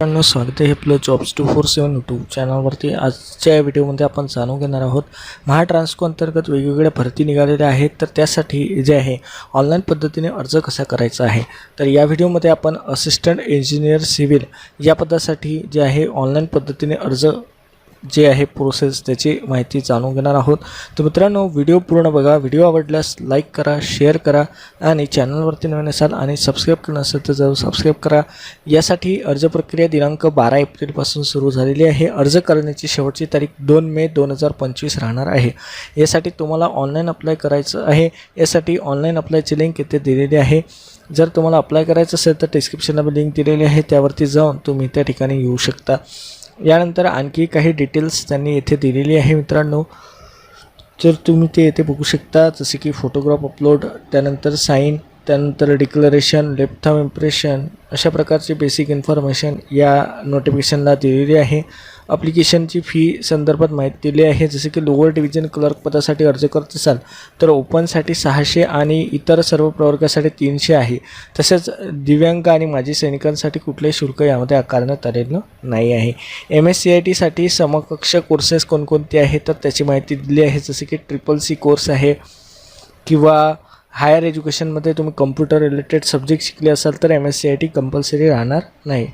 मित्रांनो स्वागत आहे आपलं jobs two four seven YouTube चॅनलवरती आजच्या या व्हिडिओमध्ये आपण जाणून घेणार आहोत महाट्रान्सको अंतर्गत वेगवेगळ्या भरती निघालेल्या आहेत. तर त्यासाठी जे आहे ऑनलाईन पद्धतीने अर्ज कसा करायचा आहे? तर या व्हिडिओमध्ये आपण असिस्टंट इंजिनियर सिव्हिल या पदासाठी जे आहे ऑनलाईन पद्धतीने अर्ज जे आहे प्रोसेस त्याची माहिती जाणून घेणार आहोत. तर मित्रांनो व्हिडिओ पूर्ण बघा. व्हिडिओ आवडल्यास लाईक करा शेअर करा आणि चॅनलवरती नवीन असाल आणि सबस्क्राईब करणं असेल तर जरूर सबस्क्राईब करा. यासाठी अर्ज प्रक्रिया दिनांक बारा एप्रिलपासून सुरू झालेली आहे. अर्ज करण्याची शेवटची तारीख दोन मे दोन हजार पंचवीस राहणार आहे. यासाठी तुम्हाला ऑनलाईन अप्लाय करायचं आहे. यासाठी ऑनलाईन अप्लायची लिंक इथे दिलेली आहे. जर तुम्हाला अप्लाय करायचं असेल तर डिस्क्रिप्शनला लिंक दिलेली आहे. त्यावरती जाऊन तुम्ही त्या ठिकाणी येऊ शकता. यानंतर आणखी काही डिटेल्स त्यांनी येथे दिलेली आहे मित्रांनो. जर तुम्ही ते येथे बघू शकता जसे की फोटोग्राफ अपलोड त्यानंतर साईन त्यानंतर डिक्लरेशन लेफ्ट इम्प्रेशन अशा प्रकारचे बेसिक इन्फॉर्मेशन या नोटिफिकेशनला दिलेली आहे. अप्लिकेशनची फी संदर्भात माहिती दिली आहे. जसे की लोअर डिव्हिजन क्लर्क पदासाठी अर्ज करत असाल तर ओपनसाठी सहाशे आणि इतर सर्व प्रवर्गासाठी तीनशे आहे. तसेच दिव्यांग आणि माजी सैनिकांसाठी कुठलेही शुल्क यामध्ये आकारण्यात आलेलं नाही आहे. एम एस सी आय टीसाठी समकक्ष कोर्सेस कोणकोणते आहेत? तर त्याची माहिती दिली आहे. जसे की ट्रिपल सी कोर्स आहे किंवा हायर एज्युकेशनमध्ये तुम्ही कम्प्युटर रिलेटेड सब्जेक्ट शिकले असाल तर M S C I T compulsory राहणार नाही.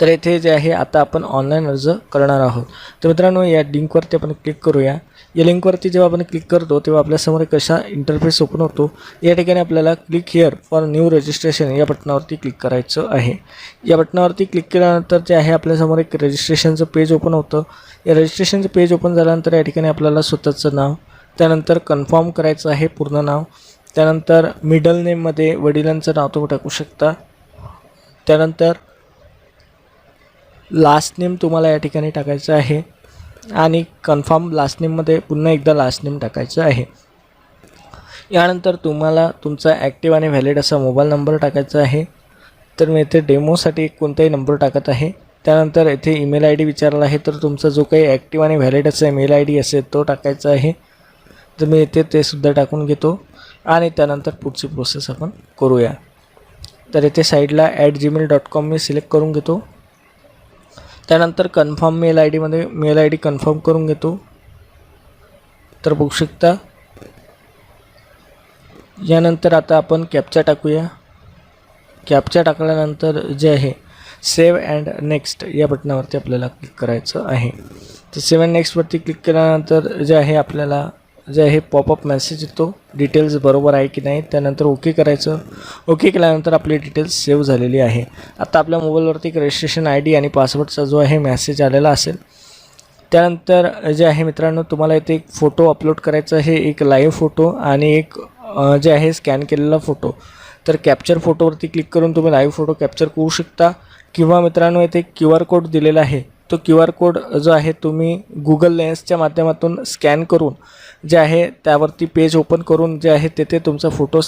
तर येथे जे आहे आता आपण ऑनलाईन अर्ज करणार आहोत. तर मित्रांनो या लिंकवरती आपण क्लिक करूया. या लिंकवरती जेव्हा आपण क्लिक करतो तेव्हा आपल्यासमोर कशा इंटरफेस ओपन होतो. या ठिकाणी आपल्याला click here for new registration या बटनावरती क्लिक करायचं आहे. या बटनावरती क्लिक केल्यानंतर जे आहे आपल्यासमोर एक रजिस्ट्रेशनचं पेज ओपन होतं. या रजिस्ट्रेशनचं पेज ओपन झाल्यानंतर या ठिकाणी आपल्याला स्वतःचं नाव त्यानंतर कन्फर्म करायचं आहे पूर्ण नाव. त्यानंतर मिडल नेममध्ये वडिलांचं नाव तुम्ही टाकू शकता. त्यानंतर लास्ट नेम तुम्हाला या ठिकाणी टाकायचं आहे. आणि कन्फर्म लास्ट नेममध्ये पुन्हा एकदा लास्ट नेम टाकायचं आहे. यानंतर तुम्हाला तुमचा ॲक्टिव्ह आणि व्हॅलिड असा मोबाईल नंबर टाकायचा आहे. तर मी इथे डेमोसाठी कोणताही नंबर टाकत आहे. त्यानंतर येथे ईमेल आय डी विचारला आहे. तर तुमचा जो काही ॲक्टिव्ह आणि व्हॅलिड असा ईमेल आय डी असेल तो टाकायचा आहे. तर मी येथे ते सुद्धा टाकून घेतो. आणि त्यानंतर पुढची प्रोसेस आपण करूया. तर येथे साईडला ॲट जीमेल डॉट कॉम मी सिलेक्ट करून घेतो. त्यानंतर कन्फर्म मेल आय डीमध्ये मेल आय डी कन्फर्म करून घेतो. तर बघू शकता. यानंतर आता आपण कॅपचा टाकूया. कॅपचा टाकल्यानंतर जे आहे सेव्ह अँड नेक्स्ट या बटनावरती आपल्याला क्लिक करायचं आहे. तर सेव्ह अँड नेक्स्टवरती क्लिक केल्यानंतर जे आहे आपल्याला जे आहे पॉपअप मेसेज येतो. डिटेल्स बरोबर आहे की नाही त्यानंतर ओके करायचं. ओके केल्यानंतर आपली डिटेल्स सेव्ह झालेली आहे. आता आपल्या मोबाईलवरती एक रजिस्ट्रेशन आय डी आणि पासवर्डचा जो आहे मेसेज आलेला असेल. त्यानंतर जे आहे मित्रांनो तुम्हाला इथे एक फोटो अपलोड करायचा आहे. एक लाईव्ह फोटो आणि एक जे आहे स्कॅन केलेला फोटो तर कॅप्चर फोटोवरती क्लिक करून तुम्ही लाईव्ह फोटो कॅप्चर करू शकता. किंवा मित्रांनो इथे क्यू आर कोड दिलेला आहे. तो क्यू आर कोड जो आहे तुम्ही गुगल लेन्सच्या माध्यमातून स्कॅन करून जे आहे त्यावरती पेज ओपन करून जे आहे तेथे तुमचा फोटो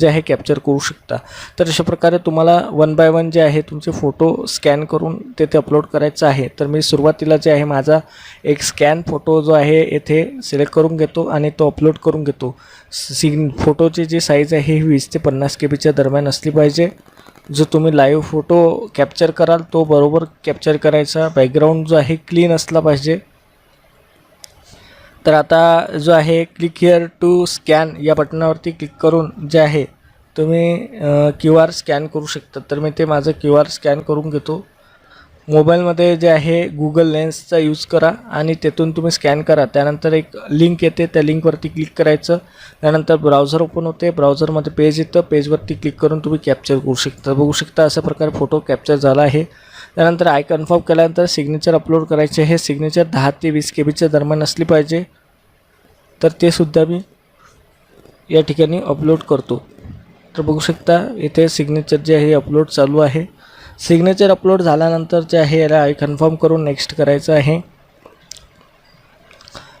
जे आहे कॅप्चर करू शकता. तर अशा प्रकारे तुम्हाला वन बाय वन जे आहे तुमचे फोटो स्कॅन करून तेथे अपलोड करायचं आहे. तर मी सुरुवातीला जे आहे माझा एक स्कॅन फोटो जो आहे येथे सिलेक्ट करून घेतो आणि तो अपलोड करून घेतो. सिग फोटोची जी साईज आहे ही वीस ते पन्नास के बीच्या दरम्यान असली पाहिजे. जो तुम्ही लाईव्ह फोटो कॅप्चर कराल तो बरोबर कॅप्चर करायचा. बॅकग्राऊंड जो आहे क्लीन असला पाहिजे. तर आता जो आहे क्लिक हिअर टू स्कॅन या बटनावरती क्लिक करून जे आहे तुम्ही क्यू आर स्कॅन करू शकता. तर मी ते माझं क्यू आर स्कॅन करून घेतो. मोबाईलमध्ये जे आहे गुगल लेन्सचा यूज करा आणि तेथून तुम्ही स्कॅन करा. त्यानंतर एक लिंक येते. त्या लिंकवरती क्लिक करायचं. त्यानंतर ब्राउझर ओपन होते. ब्राउझरमध्ये पेज येतं. पेजवरती क्लिक करून तुम्ही कॅप्चर करू शकता. बघू शकता अशा प्रकारे फोटो कॅप्चर झाला आहे. त्यानंतर आय कन्फर्म केल्यानंतर सिग्नेचर अपलोड करायचे हे सिग्नेचर दहा ते वीस के बीच्या दरम्यान असली पाहिजे. तर ते सुद्धा मी या ठिकाणी अपलोड करतो. तर बघू शकता इथे सिग्नेचर जे आहे अपलोड चालू आहे. सिग्नेचर अपलोड झाल्यानंतर जे आहे याला आय कन्फर्म करून नेक्स्ट करायचं आहे.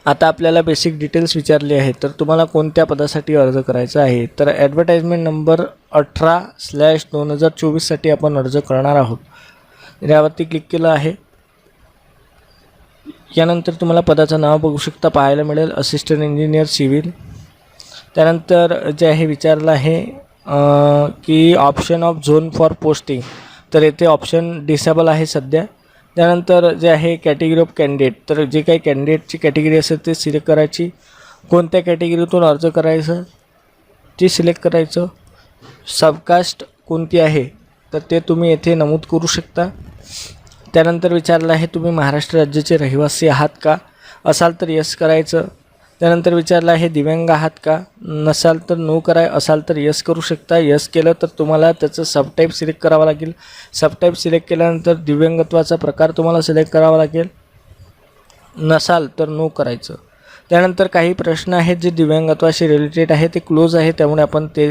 आता आपल्याला बेसिक डिटेल्स विचारले आहेत. तर तुम्हाला कोणत्या पदासाठी अर्ज करायचा आहे? तर ॲडव्हर्टाईजमेंट नंबर अठरा स्लॅश दोन हजार चोवीससाठी आपण अर्ज करणार आहोत. यावरती क्लिक केलं आहे. यानंतर तुम्हाला पदाचं नाव बघू शकता पाहायला मिळेल. असिस्टंट इंजिनियर सिव्हिल त्यानंतर जे आहे विचारलं आहे की option of zone for posting तर येथे ऑप्शन डिसेबल आहे सध्या. त्यानंतर जे आहे कॅटेगरी ऑफ कॅन्डिडेट तर जे काही कॅन्डिडेटची कॅटेगरी असेल ते सिलेक्ट करायची. कोणत्या कॅटेगरीतून अर्ज करायचं? ते सिलेक्ट करायचं. सबकास्ट कोणती आहे? तर ते तुम्ही येथे नमूद करू शकता. त्यानंतर विचारलं आहे तुम्ही महाराष्ट्र राज्याचे रहिवासी आहात का? असाल तर यस करायचं. त्यानंतर विचारलं हे दिव्यांग आहात का? नसाल तर नो कराय असाल तर यस करू शकता. यस केलं तर तुम्हाला त्याचं सबटाईप सिलेक्ट करावं लागेल. सबटाईप सिलेक्ट केल्यानंतर दिव्यांगत्वाचा प्रकार तुम्हाला सिलेक्ट करावा लागेल. नसाल तर नो करायचं. त्यानंतर काही प्रश्न आहेत जे दिव्यांगत्वाशी रिलेटेड आहे ते क्लोज आहे त्यामुळे आपण ते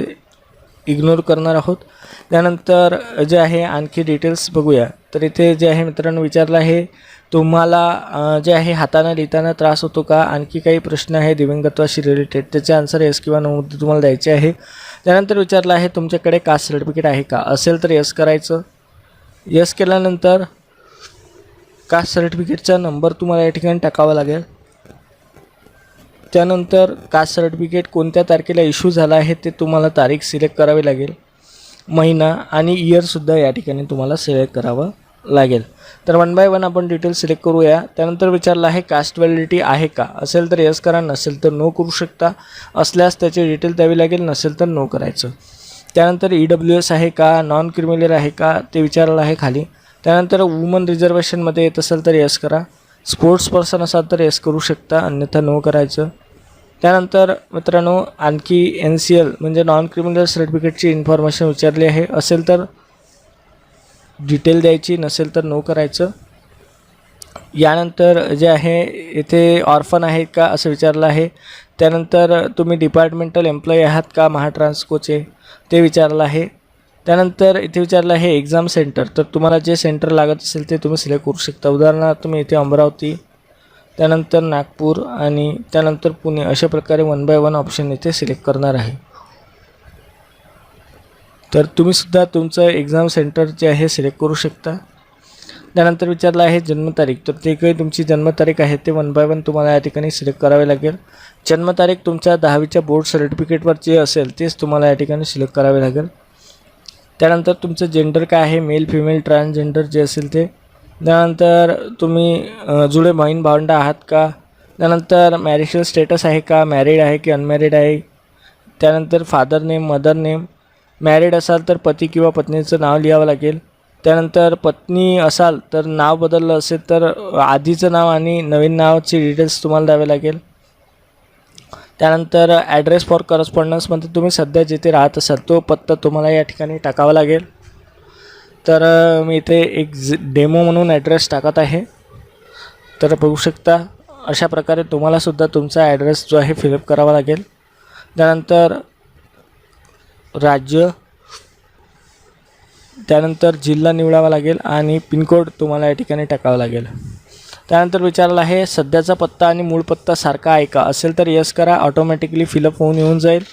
इग्नोर करणार आहोत. त्यानंतर जे आहे आणखी डिटेल्स बघूया. तर इथे जे आहे मित्रांनो विचारलं आहे तुम्हाला जे आहे हाताने लिहिताना त्रास होतो का? आणखी काही प्रश्न आहे दिव्यांगत्वाशी रिलेटेड त्याचे आन्सर येस किंवा नो तुम्हाला द्यायचे आहे. त्यानंतर विचारलं आहे तुमच्याकडे कास्ट सर्टिफिकेट आहे का? असेल तर यस करायचं. यस केल्यानंतर कास्ट सर्टिफिकेटचा नंबर तुम्हाला या ठिकाणी टाकावा लागेल. त्यानंतर कास्ट सर्टिफिकेट कोणत्या तारखेला इश्यू झाला आहे ते तुम्हाला तारीख सिलेक्ट करावी लागेल. महिना आणि इयरसुद्धा या ठिकाणी तुम्हाला सिलेक्ट करावं लागेल. तर वन बाय वन आपण डिटेल सिलेक्ट करूया. त्यानंतर विचारलं आहे कास्ट व्हॅलिडिटी आहे का? असेल तर यस करा नसेल तर नो करू शकता. असल्यास त्याची डिटेल द्यावी लागेल नसेल तर नो करायचं. त्यानंतर ई डब्ल्यू एस आहे का? नॉन क्रिमिनल आहे का? ते विचारलं आहे खाली. त्यानंतर वुमन रिझर्वेशनमध्ये येत असेल तर यस करा. स्पोर्ट्स पर्सन असाल तर यस करू शकता अन्यथा नो करायचं. त्यानंतर मित्रांनो आणखी एन सी एल म्हणजे नॉन क्रिमिनल सर्टिफिकेटची इन्फॉर्मेशन विचारली आहे. असेल तर डिटेल द्यायची नसेल तर नो करायचं. यानंतर जे आहे इथे ऑर्फन आहे का असं विचारलं आहे. त्यानंतर तुम्ही डिपार्टमेंटल एम्प्लॉई आहात का? महाट्रान्सकोचे ते विचारलं आहे. त्यानंतर इथे विचारलं आहे एक्झाम सेंटर तर तुम्हाला जे सेंटर लागत असेल ते तुम्ही सिलेक्ट करू शकता. उदाहरणार्थ तुम्ही इथे अमरावती त्यानंतर नागपूर आणि त्यानंतर पुणे अशा प्रकारे वन बाय वन ऑप्शन इथे सिलेक्ट करणार आहे. तर तुम्हीसुद्धा तुमचं एक्झाम सेंटर जे आहे सिलेक्ट करू शकता. त्यानंतर विचारलं आहे जन्मतारीख. तर ते काही तुमची जन्मतारीख आहे ते वन बाय वन तुम्हाला या ठिकाणी सिलेक्ट करावे लागेल. जन्मतारीख तुमच्या दहावीच्या बोर्ड सर्टिफिकेटवर जे असेल तेच तुम्हाला या ठिकाणी सिलेक्ट करावे लागेल. त्यानंतर तुमचं जेंडर काय आहे मेल फिमेल ट्रान्सजेंडर जे असेल ते. त्यानंतर तुम्ही जुळे बहीण भावंड आहात का? त्यानंतर मॅरिशल स्टेटस आहे का? मॅरिड आहे की अनमॅरिड आहे? त्यानंतर father name mother name married असाल तर पती किंवा पत्नीचं नाव लिहावं लागेल. त्यानंतर पत्नी असाल तर नाव बदललं असेल तर आधीचं नाव आणि नवीन नावाची डिटेल्स तुम्हाला द्यावे लागेल. त्यानंतर ॲड्रेस फॉर करस्पॉन्डन्समध्ये तुम्ही सध्या जिथे राहत असाल तो पत्ता तुम्हाला या ठिकाणी टाकावा लागेल. तर मी इथे एक डेमो म्हणून ॲड्रेस टाकत आहे. तर बघू शकता अशा प्रकारे तुम्हालासुद्धा तुमचा ॲड्रेस जो आहे फिलअप करावा लागेल. त्यानंतर राज्य. त्यानंतर जिल्हा निवडावा लागेल आणि पिनकोड तुम्हाला या ठिकाणी टाकावा लागेल. त्यानंतर विचारलं आहे सध्याचा पत्ता आणि मूळ पत्ता सारखा आहे का? असेल तर यस करा. ऑटोमॅटिकली फिलअप होऊन येऊन जाईल.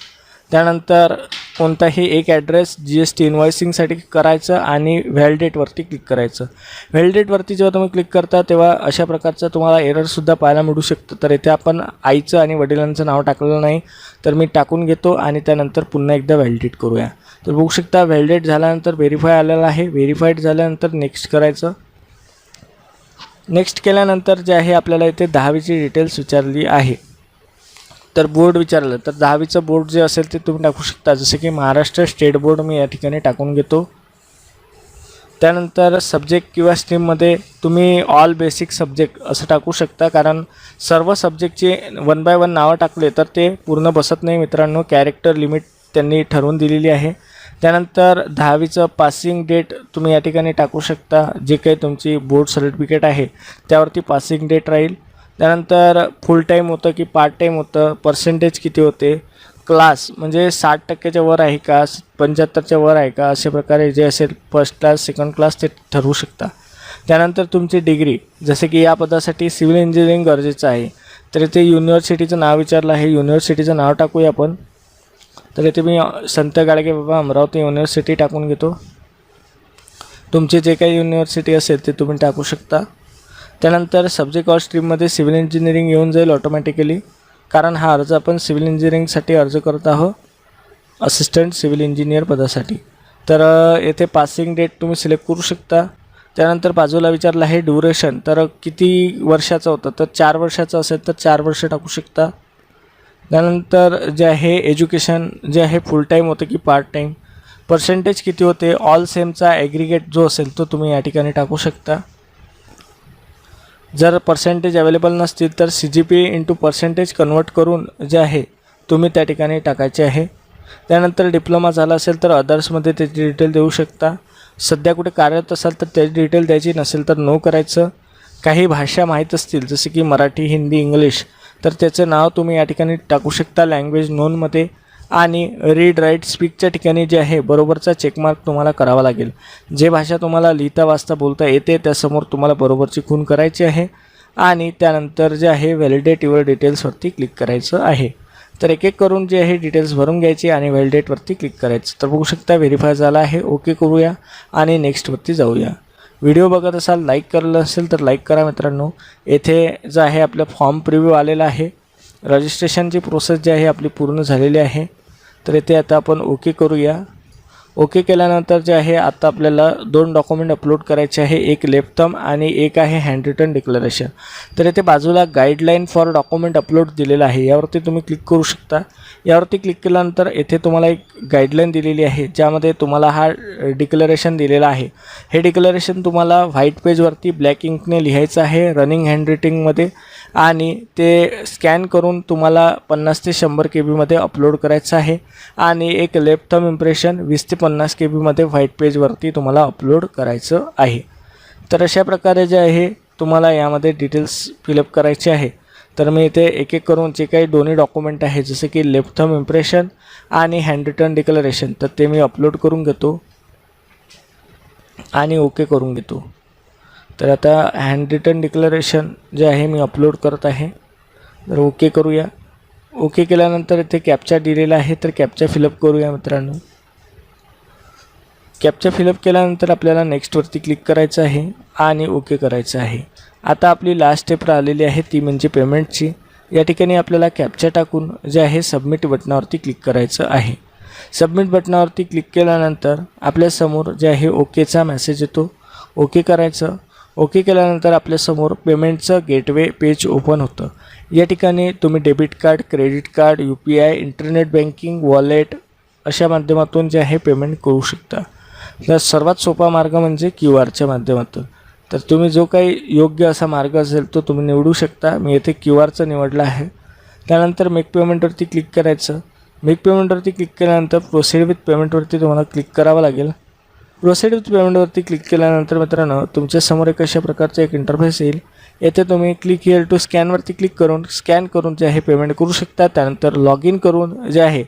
त्यानंतर कोणताही एक ॲड्रेस जी एस टी इन्व्हॉइसिंगसाठी करायचं आणि व्हॅलिडेटवरती क्लिक करायचं. व्हॅलिडेटवरती जेव्हा तुम्ही क्लिक करता तेव्हा अशा प्रकारचं तुम्हाला एररसुद्धा पाहायला मिळू शकतं. तर इथे आपण आईचं आणि वडिलांचं नाव टाकलेलं नाही तर मी टाकून घेतो आणि त्यानंतर पुन्हा एकदा व्हॅलिडेट करूया. तर बघू शकता व्हॅलिडेट झाल्यानंतर व्हेरीफाय आलेलं आहे. व्हेरीफाईड झाल्यानंतर नेक्स्ट करायचं. नेक्स्ट केल्यानंतर जे आहे आपल्याला इथे दहावीची डिटेल्स विचारली आहे. तर बोर्ड विचारलं. तर दहावीचं बोर्ड जे असेल ते तुम्ही टाकू शकता. जसं की महाराष्ट्र स्टेट बोर्ड मी या ठिकाणी टाकून घेतो. त्यानंतर सब्जेक्ट किंवा स्ट्रीममध्ये तुम्ही ऑल बेसिक सब्जेक्ट असं टाकू शकता. कारण सर्व सब्जेक्टचे वन बाय वन नावं टाकले तर ते पूर्ण बसत नाही मित्रांनो. कॅरेक्टर लिमिट त्यांनी ठरवून दिलेली आहे. त्यानंतर दहावीचं पासिंग डेट तुम्ही या ठिकाणी टाकू शकता. जे काही तुमची बोर्ड सर्टिफिकेट आहे त्यावरती पासिंग डेट राहील. त्यानंतर फुल टाईम होतं की पार्ट टाईम होतं पर्सेंटेज किती होते? क्लास म्हणजे साठ टक्क्याच्या वर आहे का? पंच्याहत्तरच्या वर आहे का? अशा प्रकारे जे असेल फर्स्ट क्लास सेकंड क्लास ते ठरवू शकता. त्यानंतर तुमची डिग्री जसे की या पदासाठी सिव्हिल इंजिनिअरिंग गरजेचं आहे. तर इथे युनिव्हर्सिटीचं नाव विचारलं आहे. युनिव्हर्सिटीचं नाव टाकूया आपण. तर इथे मी संत गाडगे बाबा अमरावती युनिव्हर्सिटी टाकून घेतो. तुमचे जे काही युनिव्हर्सिटी असेल ते तुम्ही टाकू शकता. त्यानंतर सब्जेक्ट ऑर स्ट्रीममध्ये सिव्हिल इंजिनिअरिंग येऊन जाईल ऑटोमॅटिकली कारण हा अर्ज आपण सिव्हिल इंजिनिअरिंगसाठी अर्ज करत आहोत. असिस्टंट सिव्हिल इंजिनियर पदासाठी. तर येथे पासिंग डेट तुम्ही सिलेक्ट करू शकता. त्यानंतर बाजूला विचारलं आहे ड्युरेशन तर किती वर्षाचं होतं? तर चार वर्षाचं असेल तर चार वर्ष टाकू शकता. त्यानंतर जे आहे एज्युकेशन जे आहे फुल टाईम होतं की पार्ट टाईम पर्सेंटेज किती होते? ऑल सेमचा ॲग्रिगेट जो असेल तो तुम्ही या ठिकाणी टाकू शकता. जर पर्सेंटेज अवेलेबल नसतील तर C G P into percentage convert करून जे आहे तुम्ही त्या ठिकाणी टाकायचे आहे. त्यानंतर डिप्लोमा झाला असेल तर अदर्समध्ये त्याची डिटेल देऊ शकता. सध्या कुठे कार्यरत असाल तर त्याची डिटेल द्यायची नसेल तर नो करायचं. काही भाषा माहीत असतील जसे की मराठी हिंदी इंग्लिश तर त्याचं नाव तुम्ही या ठिकाणी टाकू शकता लँग्वेज नोनमध्ये आणि रीड राईट स्पीकच्या ठिकाणी जे आहे बरोबरचा चेकमार्क तुम्हाला करावा लागेल. जे भाषा तुम्हाला लिहिता वाचता बोलता येते त्यासमोर तुम्हाला बरोबरची खून करायची आहे. आणि त्यानंतर जे आहे व्हॅलिडेट युअर डिटेल्सवरती क्लिक करायचं आहे. तर एक एक करून जे आहे डिटेल्स भरून घ्यायची आणि व्हॅलिडेटवरती क्लिक करायचं. तर बघू शकता व्हेरीफाय झाला आहे. ओके करूया आणि नेक्स्टवरती जाऊया. व्हिडिओ बघत असाल लाईक करलं असेल तर लाईक करा मित्रांनो. येथे जो आहे आपलं फॉर्म प्रिव्ह्यू आलेला आहे. रजिस्ट्रेशनची प्रोसेस जी आहे आपली पूर्ण झालेली आहे. तर येथे आता आपण ओके करूया. ओके केल्यानंतर जे आहे आता आपल्याला दोन डॉक्युमेंट अपलोड करायचे आहे. एक लेफ्टम आणि एक आहे हँड रिटर्न डिक्लरेशन तर येथे बाजूला गाईडलाईन फॉर डॉक्युमेंट अपलोड दिलेलं आहे. यावरती तुम्ही क्लिक करू शकता. यावरती क्लिक केल्यानंतर येथे तुम्हाला एक गाईडलाईन दिलेली आहे ज्यामध्ये तुम्हाला हा डिक्लरेशन दिलेला आहे. हे डिक्लरेशन तुम्हाला व्हाईट पेजवरती ब्लॅक इंकने लिहायचं आहे रनिंग हँड रिटिंगमध्ये आणि ते स्कॅन करून तुम्हाला पन्नास ते शंभर के बीमध्ये अपलोड करायचं आहे. आणि एक लेफ्ट थंब इम्प्रेशन वीस ते पन्नास के बीमध्ये व्हाईट पेजवरती तुम्हाला अपलोड करायचं आहे. तर अशा प्रकारे जे आहे तुम्हाला यामध्ये डिटेल्स फिलअप करायचे आहे. तर मी इथे एक एक करून जे काही दोन्ही डॉक्युमेंट आहे जसे की लेफ्ट थंब इम्प्रेशन आणि हँड रिटर्न डिक्लरेशन तर ते मी अपलोड करून घेतो. आणि ओके करून घेतो. तर आता हँड रिटन डिक्लरेशन जे आहे मी अपलोड करत आहे. तर ओके करूया. ओके केल्यानंतर इथे कॅपचा दिलेला आहे तर कॅपचा फिलअप करूया मित्रांनो. कॅपचा फिलअप केल्यानंतर आपल्याला नेक्स्टवरती क्लिक करायचं आहे आणि ओके करायचं आहे. आता आपली लास्ट स्टेप राहिलेली आहे ती म्हणजे पेमेंटची या ठिकाणी आपल्याला कॅपचा टाकून जे आहे सबमिट बटनावरती क्लिक करायचं आहे. सबमिट बटनावरती क्लिक केल्यानंतर आपल्यासमोर जे आहे ओकेचा मेसेज येतो. ओके करायचं. ओके केल्यानंतर आपल्यासमोर पेमेंटचं गेटवे पेज ओपन होतं. या ठिकाणी तुम्ही debit card credit card U P I internet banking wallet अशा माध्यमातून जे आहे पेमेंट करू शकता. तर सर्वात सोपा मार्ग म्हणजे क्यू आरच्या माध्यमातून. तर तुम्ही जो काही योग्य असा मार्ग असेल तो तुम्ही निवडू शकता. मी येथे क्यू आरचं निवडलं आहे. त्यानंतर मेक पेमेंटवरती क्लिक करायचं. मेक पेमेंटवरती क्लिक केल्यानंतर प्रोसिड विथ पेमेंटवरती तुम्हाला क्लिक करावं लागेल. प्रोसेड विथ पेमेंटवरती क्लिक केल्यानंतर मित्रांनो तुमच्यासमोर एक अशा प्रकारचं एक इंटरफेस येईल. येथे तुम्ही क्लिक हिअर टू स्कॅनवरती क्लिक करून स्कॅन करून जे आहे पेमेंट करू शकता. त्यानंतर लॉग इन करून जे आहे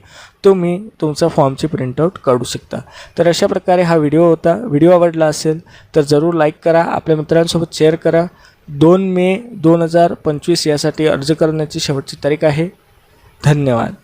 तुम्ही तुमचा फॉर्मची प्रिंटआउट काढू शकता. तर अशा प्रकारे हा व्हिडिओ होता. व्हिडिओ आवडला असेल तर जरूर लाईक करा. आपल्या मित्रांसोबत शेअर करा. दोन मे दोन हजार पंचवीस यासाठी अर्ज करण्याची शेवटची तारीख आहे. धन्यवाद.